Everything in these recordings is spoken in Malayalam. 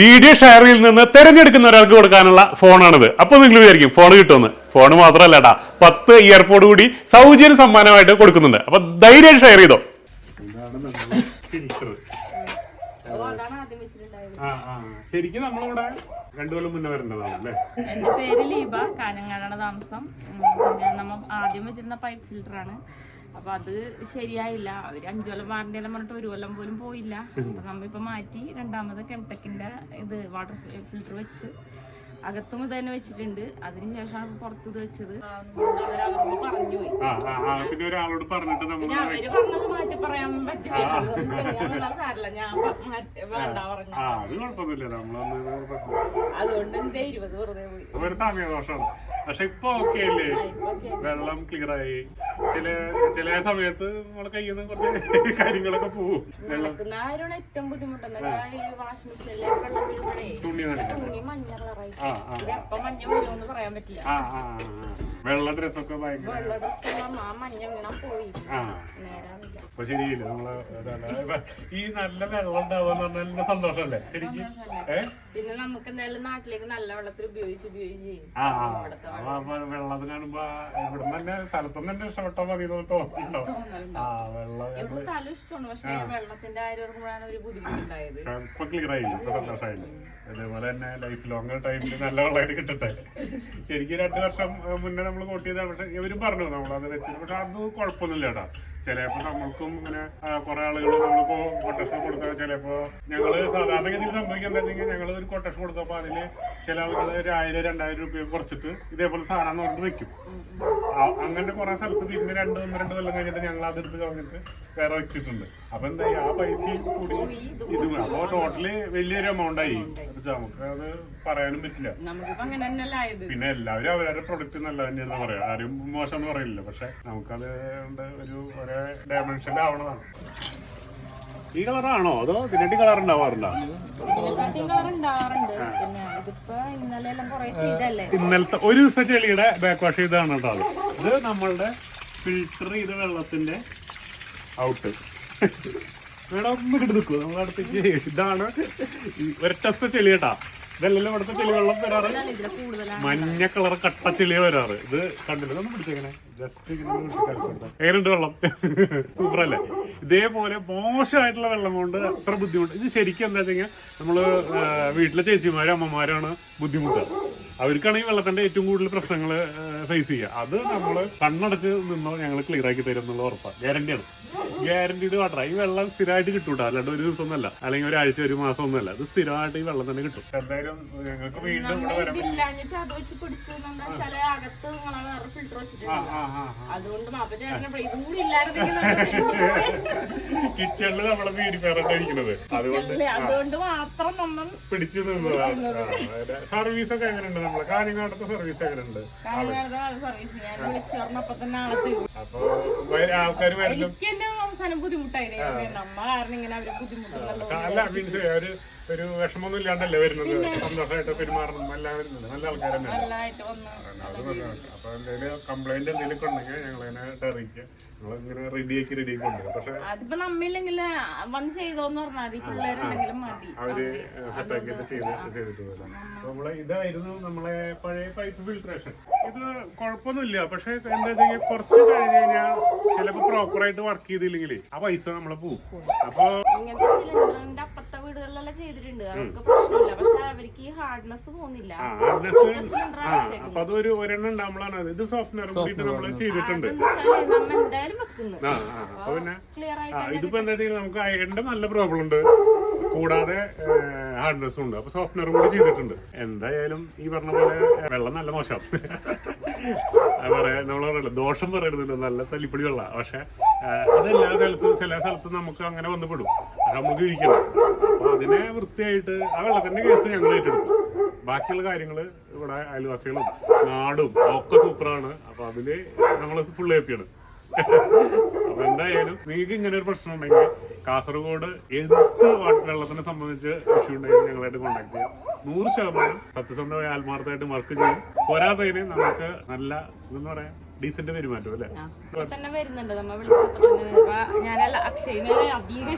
വീഡിയോ ഷെയറിൽ നിന്ന് തിരഞ്ഞെടുക്കുന്ന ഒരാൾക്ക് കൊടുക്കാനുള്ള ഫോണാണിത്. അപ്പൊ നിങ്ങൾ വിചാരിക്കും ഫോൺ കിട്ടുമെന്ന്. ഫോൺ മാത്രമല്ല പത്ത് ഇയർപോഡ് കൂടി സൗജന്യ സമ്മാനമായിട്ട് കൊടുക്കുന്നുണ്ട്. അപ്പൊ ധൈര്യം ഷെയർ ചെയ്തോ. ശരിക്കും നമ്മളിവിടെ രണ്ടു മുന്നേ വരേണ്ടതാണ് എന്റെ പേര് ലീബ കാനങ്ങാടാണ് താമസം. നമ്മൾ നമ്മ ആദ്യം വെച്ചിരുന്ന പൈപ്പ് ഫിൽറ്റർ ആണ്. അപ്പൊ അത് ശരിയായില്ല. അവർ അഞ്ചു കൊല്ലം വാറണ്ടി എല്ലാം പറഞ്ഞിട്ട് ഒരു കൊല്ലം പോലും പോയില്ല. അപ്പൊ നമ്മ ഇപ്പൊ മാറ്റി രണ്ടാമത് കെംടെക്കിന്റെ ഇത് വാട്ടർ ഫിൽറ്റർ വെച്ച് അകത്തും ഇത് തന്നെ വെച്ചിട്ടുണ്ട്. അതിനുശേഷമാണ് പുറത്ത് ഇത് വെച്ചത്. പറഞ്ഞു പിന്നെ ഒരാളോട് പറഞ്ഞിട്ട് നമ്മൾ പിന്നെ അവർ പറഞ്ഞത് മാറ്റി പറയാൻ പറ്റില്ല. ഞാൻ പറഞ്ഞ സാരല്ല ഞാൻ മാറ്റി വേണ്ട പറഞ്ഞു ആ അത് കുഴപ്പമൊന്നുമില്ല. നമ്മളന്ന് അതുകൊണ്ട് എന്റെ ഇരുപത് വെറുതെ പോയി. ഒരു സമയദോഷമാണ് പക്ഷെ ഇപ്പൊ ഓക്കെ അല്ലേ? വെള്ളം ക്ലിയർ ആയി. ചില ചില സമയത്ത് നമ്മളെ കയ്യിൽ നിന്ന് കുറച്ച് കാര്യങ്ങളൊക്കെ വെള്ളം. ആരോട് ഏറ്റവും തുണി നനയ്ക്കാൻ ആ ആ. വെള്ള ഡ്രസ്സൊക്കെ ഭയങ്കര അപ്പൊ ശരിയില്ല നമ്മൾ ഈ നല്ല വെള്ളം ഉണ്ടാവുക പറഞ്ഞാൽ നല്ല സന്തോഷമല്ലേ? ശരിക്കും? പിന്നെ നമുക്ക് എന്തായാലും നാട്ടിലേക്ക് നല്ല വെള്ളത്തിൽ ഉപയോഗിച്ച് ഉപയോഗിച്ച് വെള്ളം കാണുമ്പോ ഇവിടെ തന്നെ സ്ഥലത്തുനിന്ന് തന്നെ ഇഷ്ടപ്പെട്ടാൽ മതി എന്ന് തോന്നുന്നുണ്ടോ? ആ വെള്ളം എനിക്ക് സ്ഥലം ഇഷ്ടമാണ് പക്ഷെ വെള്ളത്തിന്റെ കാര്യം ഓർക്കുമ്പോഴാണ് ഒരു ബുദ്ധിമുട്ടുണ്ടായത്. ഇപ്പൊ ക്ലിയർ ആയില്ല? ഇപ്പൊ സന്തോഷമായില്ല അതേപോലെ തന്നെ ലൈഫ് ലോങ് ടൈമിൽ നല്ല വെള്ളമായിട്ട് കിട്ടട്ടെ. ശരിക്കും രണ്ട് വർഷം മുന്നേ നമ്മൾ കോട്ട് പക്ഷെ ഇവരും പറഞ്ഞു നമ്മളത് വെച്ചിട്ട് പക്ഷെ അത് കുഴപ്പമൊന്നുമില്ല കേട്ടോ. ചിലപ്പോ നമ്മൾക്കും ഇങ്ങനെ കുറെ ആളുകൾ നമ്മളിപ്പോ കൊട്ടേഷൻ കൊടുത്ത ചിലപ്പോ ഞങ്ങൾ സാധാരണഗതിയിൽ സംഭവിക്കുന്നുണ്ടെങ്കിൽ ഞങ്ങൾ ഒരു കൊട്ടേഷൻ കൊടുത്തപ്പോ അതിൽ ചില ആളുകൾ ഒരു ആയിരം രണ്ടായിരം രൂപ കുറച്ചിട്ട് ഇതേപോലെ സാധനം വെക്കും. അങ്ങനെ കുറെ സ്ഥലത്ത് പിന്നെ രണ്ട് രണ്ട് കൊല്ലം കഴിഞ്ഞിട്ട് ഞങ്ങൾ അതെടുത്ത് കളഞ്ഞിട്ട് വേറെ വെച്ചിട്ടുണ്ട്. അപ്പൊ എന്താ ആ പൈസയും കൂടി ഇതും അപ്പൊ ടോട്ടൽ വലിയൊരു എമൗണ്ട് ആയി. നമുക്ക് അത് പറയാനും പറ്റില്ല. പിന്നെ എല്ലാവരും അവരവരുടെ പ്രൊഡക്റ്റ് നല്ല തന്നെയാണെന്ന് പറയാം. ആരും മോശം എന്ന് പറയില്ല. പക്ഷെ നമുക്കത് ഒരു ഒരേ ഡയമെൻഷൻ ആവണതാണ്. ഈ കളറാണോ അതോ ഇതിനടി കളർ ഉണ്ടാവാറുണ്ടോ? ഇന്നലത്തെ ഒരു ദിവസം ചെളിയുടെ ബാക്ക് വാഷ് ചെയ്താണ് കേട്ടോ അത്. ഇത് നമ്മളുടെ ഫിൽട്ടർ ചെയ്ത വെള്ളത്തിന്റെ ഔട്ട് മേഡം ഒന്ന് കിട്ടി നിൽക്കൂ. നമ്മുടെ അടുത്തേക്ക്. ഇതാണ് ഒരറ്റത്തെ ഒരൊറ്റ ചെളി കേട്ടാ. ഇതല്ലല്ലോ ഇവിടുത്തെ ചെളി വെള്ളം വരാറ്. മഞ്ഞ കളർ കട്ട ചെളിയ വരാറ്. ഇത് കണ്ടില്ല? ഒന്ന് പിടിച്ചേക്കണേ ജസ്റ്റ് എങ്ങനെയുണ്ട് വെള്ളം? സൂപ്പർ അല്ലേ ഇതേപോലെ മോശമായിട്ടുള്ള വെള്ളം കൊണ്ട് അത്ര ബുദ്ധിമുട്ട്. ഇത് ശരിക്കും എന്താ വെച്ചാൽ നമ്മൾ വീട്ടിലെ ചേച്ചിമാരും അമ്മമാരാണ് ബുദ്ധിമുട്ട് അവർക്കാണ് വെള്ളത്തിന്റെ ഏറ്റവും കൂടുതൽ പ്രശ്നങ്ങൾ ഫേസ് ചെയ്യുക. അത് നമ്മൾ കണ്ണടച്ച് നിന്നോ ഞങ്ങൾ ക്ലിയർ ആക്കി തരും എന്നുള്ള ഉറപ്പാണ് ഗ്യാരണ്ടിയാണ് ഗ്യാരണ്ടീഡ് വാട്ടർ ഈ വെള്ളം സ്ഥിരമായിട്ട് കിട്ടൂട്ടോ? അല്ലാണ്ട് ഒരു ദിവസം ഒന്നല്ല അല്ലെങ്കിൽ ഒരാഴ്ച ഒരു മാസം ഒന്നല്ല ഇത് സ്ഥിരമായിട്ട് ഈ വെള്ളം തന്നെ കിട്ടും. എന്തായാലും ഞങ്ങൾക്ക് വീണ്ടും ഇവിടെ വരാം ഇതില്ലാഞ്ഞിട്ട് അത് വെച്ച് പിടിച്ചു ചില അകത്ത് നിങ്ങളെ വേറെ ഫിൽറ്റർ വെച്ചിട്ടുണ്ട് അതുകൊണ്ട് ഇതും കൂടി ഇല്ലായിരുന്നെങ്കിൽ കിച്ചണിൽ നമ്മളെ പ്യൂരിഫയറായിട്ട് ഇരിക്കുന്നത്. അതുകൊണ്ട് അതുകൊണ്ട് മാത്രം നമ്മൾ പിടിച്ചു നിന്നതാണ് സർവീസ് ഒക്കെ എങ്ങനെയുണ്ട് നമ്മളെ? കാഞ്ഞങ്ങാടത്തെ സർവീസ് എങ്ങനെയുണ്ട്? സർവീസ് ഞാൻ വിളിച്ചു പറഞ്ഞപ്പോ തന്നെ ആളെ തീരും അപ്പൊ ആൾക്കാർ വരുന്നു അവസാനം ബുദ്ധിമുട്ടായിരുന്നു നമ്മ കാരണം ഇങ്ങനെ അവർ മീൻസ് ഒരു വിഷമൊന്നും ഇല്ലാണ്ടല്ലേ വരുന്നത്? സന്തോഷമായിട്ട് പെരുമാറണം. വരുന്നത് നല്ല ആൾക്കാർ തന്നെ അപ്പൊ എന്തെങ്കിലും കംപ്ലൈന്റ് എന്തെങ്കിലും ഉണ്ടെങ്കിൽ ഞങ്ങൾ അതിനായിട്ട് അറിയിക്കുക. ഞങ്ങൾ ഇങ്ങനെ റെഡിയാക്കി റെഡിയാക്കി കൊണ്ടുവരും. പക്ഷെ അതിപ്പോ നമ്മില്ലെങ്കിൽ വന്ന് ചെയ്തോന്ന് പറഞ്ഞാൽ മതി. അവർ സെറ്റാക്കിയിട്ട് ചെയ്ത് ചെയ്തിട്ട് വരാം നമ്മളെ ഇതായിരുന്നു നമ്മളെ പഴയ പൈപ്പ് ഫിൽട്രേഷൻ ഇത് കുഴപ്പമൊന്നുമില്ല. പക്ഷെ എന്താ വെച്ചാൽ കുറച്ച് കഴിഞ്ഞ് കഴിഞ്ഞാൽ ചിലപ്പോ പ്രോപ്പറായിട്ട് വർക്ക് ചെയ്തില്ലെങ്കിൽ ആ പൈസ നമ്മളെ പോകും അപ്പൊ വീടുകളിലെല്ലാം ചെയ്തിട്ടുണ്ട്. അവർക്ക് പ്രശ്നമില്ല. പക്ഷെ അവർക്ക് ഈ ഹാർഡ്നെസ് പോകുന്നില്ല അപ്പൊ അതൊരു ഒരെണ്ണം ഉണ്ടാകുമ്പോഴാണ് ഇത് സോഫ്റ്റ്വെയർ കൂടിയിട്ട് നമ്മൾ ചെയ്തിട്ടുണ്ട്. ഇതിപ്പോ എന്താ വെച്ചാൽ നമുക്ക് അയണിന്റെ നല്ല പ്രോബ്ലം ഉണ്ട്. കൂടാതെ ഹാർഡ്നെസ്സും ഉണ്ട്. അപ്പൊ സോഫ്റ്റ്വെയർ കൂടി ചെയ്തിട്ടുണ്ട്. എന്തായാലും ഈ പറഞ്ഞ പോലെ വെള്ളം നല്ല മോശം. പറയാ നമ്മൾ പറയല്ലോ ദോഷം പറയുന്നുണ്ട് നല്ല തല്ലിപ്പൊടി വെള്ളം. പക്ഷെ അതെല്ലാ സ്ഥലത്തും ചില സ്ഥലത്തും നമുക്ക് അങ്ങനെ വന്നുപെടും. അത് നമുക്ക് ഇരിക്കണം. അതിനെ വൃത്തിയായിട്ട് ആ വെള്ളത്തിന്റെ കേസ് ഞങ്ങൾ ഏറ്റെടുത്തു. ബാക്കിയുള്ള കാര്യങ്ങൾ ഇവിടെ അയൽവാസികളും നാടും ഒക്കെ സൂപ്പറാണ്. അപ്പൊ അതിൽ നമ്മൾ ഫുൾ ഹാപ്പിയാണ് അപ്പൊ എന്തായാലും നിങ്ങൾക്ക് ഇങ്ങനെ ഒരു പ്രശ്നം ഉണ്ടെങ്കിൽ കാസർഗോഡ് എന്ത് വെള്ളത്തിനെ സംബന്ധിച്ച് ഇഷ്യൂ ഉണ്ടെങ്കിൽ ഞങ്ങളായിട്ട് കോണ്ടാക്ട് ചെയ്യാം. നൂറ് ശതമാനം സത്യസന്ധമായ ആത്മാർത്ഥമായിട്ട് വർക്ക് ചെയ്യും. പോരാത്തതിന് നമുക്ക് നല്ല എന്താ പറയാ ഡീസന്റ് പെരുമാറ്റം അല്ലേ? തന്നെ വരുന്നുണ്ട്. നമ്മ വിളിച്ചപ്പോ ഞാനല്ല അക്ഷയനെ അധികം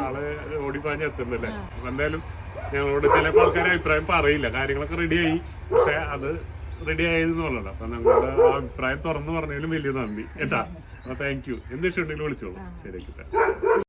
ആൾ ഓടിപ്പാഞ്ഞ് എത്തുന്നല്ലേ എന്തായാലും ഞങ്ങളോട് ചിലപ്പോൾ ആൾക്കാർ അഭിപ്രായം പറയില്ല. കാര്യങ്ങളൊക്കെ റെഡിയായി പക്ഷെ അത് റെഡി ആയതെന്നുള്ളത് അപ്പൊ ഞങ്ങളുടെ ആ അഭിപ്രായം തുറന്നു പറഞ്ഞതിലും വലിയ നന്ദി. കേട്ടാ? അപ്പൊ താങ്ക് യു എന്ത് ഇഷ്ടമുണ്ടെങ്കിലും വിളിച്ചോളൂ. തരാം.